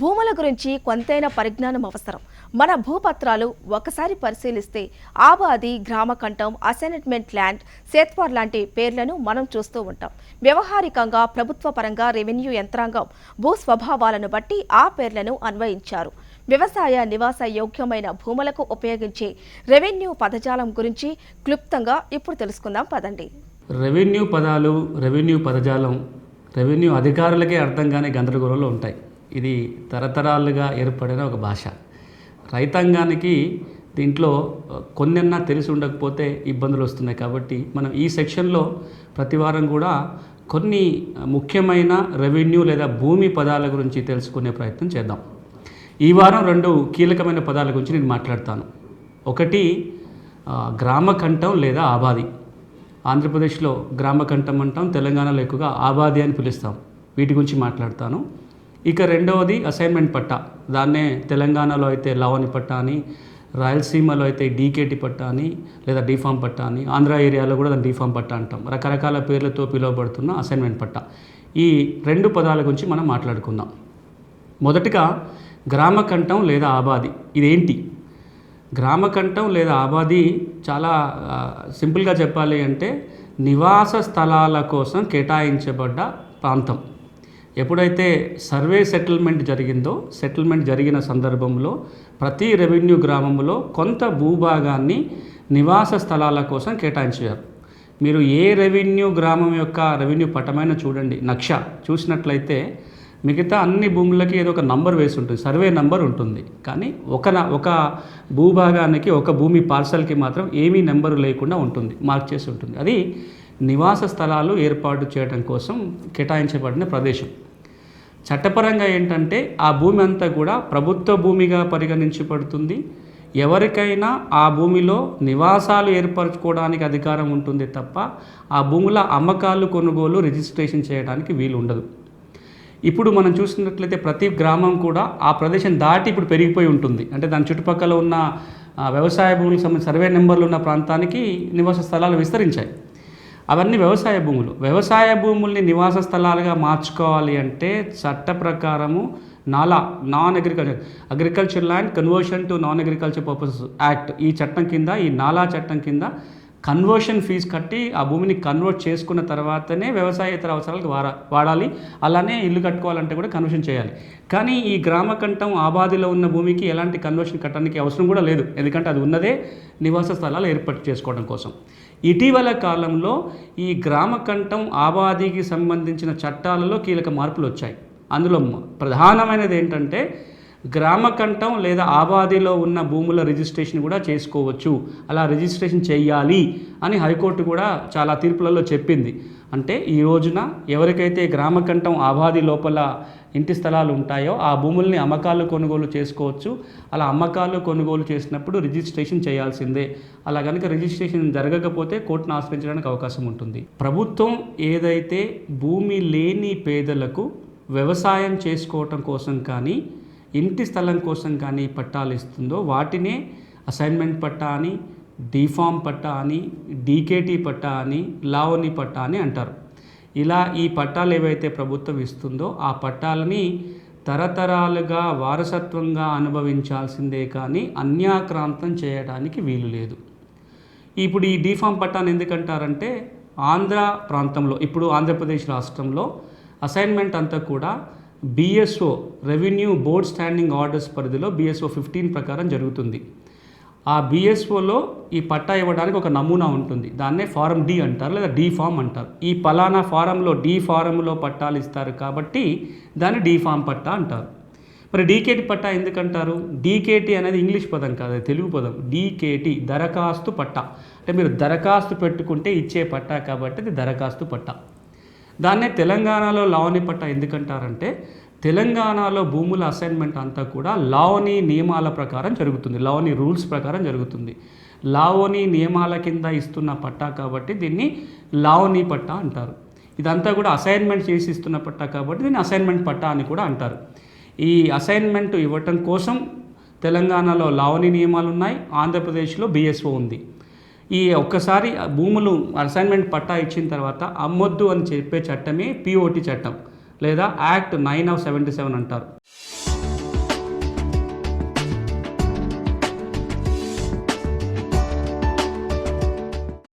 భూముల గురించి కొంతైనా పరిజ్ఞానం అవసరం. మన భూపత్రాలు ఒకసారి పరిశీలిస్తే ఆబాది గ్రామకంఠం అసైన్మెంట్ ల్యాండ్ సేత్వార్ లాంటి పేర్లను మనం చూస్తూ ఉంటాం. వ్యవహారికంగా ప్రభుత్వ పరంగా రెవెన్యూ యంత్రాంగం భూ స్వభావాలను బట్టి ఆ పేర్లను అన్వయించారు. వ్యవసాయ నివాస యోగ్యమైన భూములకు ఉపయోగించే రెవెన్యూ పదజాలం గురించి క్లుప్తంగా ఇప్పుడు తెలుసుకుందాం పదండి. రెవెన్యూ పదాలు రెవెన్యూ పదజాలం రెవెన్యూ అధికారులకే అర్థం కాని గందరగోళంలో ఉంటాయి. ఇది తరతరాలుగా ఏర్పడిన ఒక భాష. రైతాంగానికి దీంట్లో కొన్నెన్నా తెలిసి ఉండకపోతే ఇబ్బందులు వస్తున్నాయి కాబట్టి మనం ఈ సెక్షన్లో ప్రతి వారం కూడా కొన్ని ముఖ్యమైన రెవెన్యూ లేదా భూమి పదాల గురించి తెలుసుకునే ప్రయత్నం చేద్దాం. ఈ వారం రెండు కీలకమైన పదాల గురించి నేను మాట్లాడతాను. ఒకటి గ్రామకంఠం లేదా ఆబాది. ఆంధ్రప్రదేశ్లో గ్రామకంఠం అంటాం తెలంగాణలో ఎక్కువగా ఆబాది అని పిలుస్తాం. వీటి గురించి మాట్లాడతాను. ఇక రెండవది అసైన్మెంట్ పట్టా. దాన్నే తెలంగాణలో అయితే లవని పట్టా అని రాయలసీమలో అయితే డీకేటి పట్టా అని లేదా డీఫామ్ పట్టా అని ఆంధ్ర ఏరియాలో కూడా దాన్ని డీఫామ్ పట్టా అంటాం. రకరకాల పేర్లతో పిలువబడుతున్న అసైన్మెంట్ పట్టా. ఈ రెండు పదాల గురించి మనం మాట్లాడుకుందాం. మొదటగా గ్రామకంఠం లేదా ఆబాది. ఇదేంటి? గ్రామకంఠం లేదా ఆబాది చాలా సింపుల్గా చెప్పాలి అంటే నివాస స్థలాల కోసం కేటాయించబడ్డ ప్రాంతం. ఎప్పుడైతే సర్వే సెటిల్మెంట్ జరిగిందో సెటిల్మెంట్ జరిగిన సందర్భంలో ప్రతి రెవెన్యూ గ్రామంలో కొంత భూభాగాన్ని నివాస స్థలాల కోసం కేటాయించారు. మీరు ఏ రెవెన్యూ గ్రామం యొక్క రెవెన్యూ పటమైన చూడండి నక్ష చూసినట్లయితే మిగతా అన్ని భూములకి ఏదో ఒక నంబర్ వేసి ఉంటుంది సర్వే నంబర్ ఉంటుంది. కానీ ఒక ఒక భూభాగానికి ఒక భూమి పార్సల్కి మాత్రం ఏమీ నెంబరు లేకుండా ఉంటుంది మార్క్ చేసి ఉంటుంది. అది నివాస స్థలాలు ఏర్పాటు చేయడం కోసం కేటాయించబడిన ప్రదేశం. చట్టపరంగా ఏంటంటే ఆ భూమి అంతా కూడా ప్రభుత్వ భూమిగా పరిగణించబడుతుంది. ఎవరికైనా ఆ భూమిలో నివాసాలు ఏర్పరచుకోవడానికి అధికారం ఉంటుంది తప్ప ఆ భూముల అమ్మకాలు కొనుగోలు రిజిస్ట్రేషన్ చేయడానికి వీలు ఉండదు. ఇప్పుడు మనం చూసినట్లయితే ప్రతి గ్రామం కూడా ఆ ప్రదేశం దాటి ఇప్పుడు పెరిగిపోయి ఉంటుంది. అంటే దాని చుట్టుపక్కల ఉన్న వ్యవసాయ భూములకు సంబంధించిన సర్వే నెంబర్లు ఉన్న ప్రాంతానికి నివాస స్థలాలు విస్తరించాయి. అవన్నీ వ్యవసాయ భూములు. వ్యవసాయ భూముల్ని నివాస స్థలాలుగా మార్చుకోవాలి అంటే చట్ట ప్రకారము NALA non agriculture agriculture land conversion to non agriculture purpose act. ఈ చట్టం కింద ఈ నాలా చట్టం కింద కన్వర్షన్ ఫీజు కట్టి ఆ భూమిని కన్వర్ట్ చేసుకున్న తర్వాతనే వ్యవసాయేతర అవసరాలకు వాడ వాడాలి. అలానే ఇల్లు కట్టుకోవాలంటే కూడా కన్వర్షన్ చేయాలి. కానీ ఈ గ్రామకంఠం ఆబాదిలో ఉన్న భూమికి ఎలాంటి కన్వర్షన్ కట్టడానికి అవసరం కూడా లేదు. ఎందుకంటే అది ఉన్నదే నివాస స్థలాలు ఏర్పాటు చేసుకోవడం కోసం. ఇటీవల కాలంలో ఈ గ్రామకంఠం ఆబాదికి సంబంధించిన చట్టాలలో కీలక మార్పులు వచ్చాయి. అందులో ప్రధానమైనది ఏంటంటే గ్రామకంఠం లేదా ఆబాదిలో ఉన్న భూముల రిజిస్ట్రేషన్ కూడా చేసుకోవచ్చు. అలా రిజిస్ట్రేషన్ చేయాలి అని హైకోర్టు కూడా చాలా తీర్పులలో చెప్పింది. అంటే ఈ రోజున ఎవరికైతే గ్రామకంఠం ఆబాది లోపల ఇంటి స్థలాలు ఉంటాయో ఆ భూముల్ని అమ్మకాలు కొనుగోలు చేసుకోవచ్చు. అలా అమ్మకాలు కొనుగోలు చేసినప్పుడు రిజిస్ట్రేషన్ చేయాల్సిందే. అలా కనుక రిజిస్ట్రేషన్ జరగకపోతే కోర్టును ఆశ్రయించడానికి అవకాశం ఉంటుంది. ప్రభుత్వం ఏదైతే భూమి లేని పేదలకు వ్యవసాయం చేసుకోవటం కోసం కానీ ఇంటి స్థలం కోసం కానీ పట్టాలు ఇస్తుందో వాటినే అసైన్మెంట్ పట్టా అని డీఫామ్ పట్టా అని డీకేటీ పట్టా అని లావణి పట్టా అని అంటారు. ఇలా ఈ పట్టాలు ఏవైతే ప్రభుత్వం ఇస్తుందో ఆ పట్టాలని తరతరాలుగా వారసత్వంగా అనుభవించాల్సిందే కానీ అన్యాక్రాంతం చేయడానికి వీలు లేదు. ఇప్పుడు ఈ డీఫామ్ పట్టాను ఎందుకంటారంటే ఆంధ్ర ప్రాంతంలో ఇప్పుడు ఆంధ్రప్రదేశ్ రాష్ట్రంలో అసైన్మెంట్ అంతా కూడా BSO revenue board standing orders పరిధిలో బిఎస్ఓ ఫిఫ్టీన్ ప్రకారం జరుగుతుంది. ఆ బిఎస్ఓలో ఈ పట్టా ఇవ్వడానికి ఒక నమూనా ఉంటుంది. దాన్నే ఫారం డి అంటారు లేదా డి ఫామ్ అంటారు. ఈ పలానా ఫారంలో డి ఫారంలో పట్టాలు ఇస్తారు కాబట్టి దాన్ని డి ఫామ్ పట్టా అంటారు. మరి డీకేటీ పట్టా ఎందుకంటారు డీకేటీ అనేది ఇంగ్లీష్ పదం కాదు అది తెలుగు పదం. డీకేటీ దరఖాస్తు పట్టా. అంటే మీరు దరఖాస్తు పెట్టుకుంటే ఇచ్చే పట్టా కాబట్టి అది దరఖాస్తు పట్టా. దాన్నే తెలంగాణలో లావణి పట్టా ఎందుకంటారంటే తెలంగాణలో భూముల అసైన్మెంట్ అంతా కూడా లావణి నియమాల ప్రకారం జరుగుతుంది లావణి రూల్స్ ప్రకారం జరుగుతుంది. లావణి నియమాల కింద ఇస్తున్న పట్టా కాబట్టి దీన్ని లావణి పట్టా అంటారు. ఇదంతా కూడా అసైన్మెంట్ చేసి ఇస్తున్న పట్టా కాబట్టి దీన్ని అసైన్మెంట్ పట్టా అని కూడా అంటారు. ఈ అసైన్మెంట్ ఇవ్వటం కోసం తెలంగాణలో లావణి నియమాలు ఉన్నాయి ఆంధ్రప్రదేశ్లో బిఎస్ఓ ఉంది. ఈ ఒక్కసారి భూములు అసైన్మెంట్ పట్టా ఇచ్చిన తర్వాత అమ్మొద్దు అని చెప్పే చట్టమే పిఓటి చట్టం లేదా act nine of seventy seven అంటారు.